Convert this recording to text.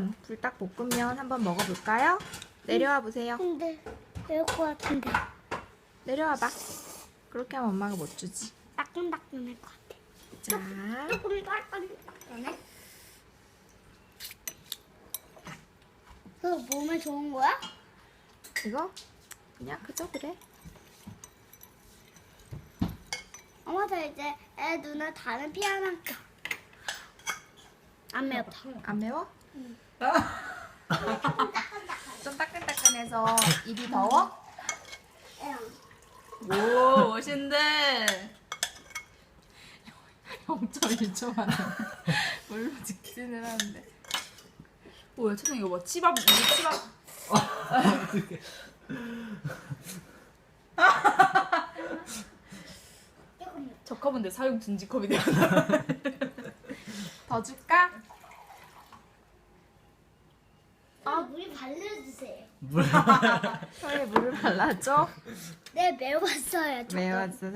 그러면 불닭 볶음면 한번 먹어볼까요? 내려와 보세요. 근데 매울 것 같은데 내려와 봐. 그렇게 하면 엄마가 못 주지. 따끈따끈할 것 같아. 자, 조금 따끈따끈해. 그거 몸에 좋은 거야? 이거 그냥 그저 그래. 엄마 저 이제 애 눈에 다른 피 하나 껴. 안 매워. 안 매워? 응. 좀 따끈따끈해서 입이 더워? 오 멋있는데 0.1초 만에 물로 직진을 하는데. 뭐야 천영 이거 뭐 치밥 이거 치밥 저 컵은 내 사용 중지 컵이 되어 더 줄까? 아 물이 발려주세요. 혀에 물을 발라줘. 네 매웠어요. 저거. 매웠어.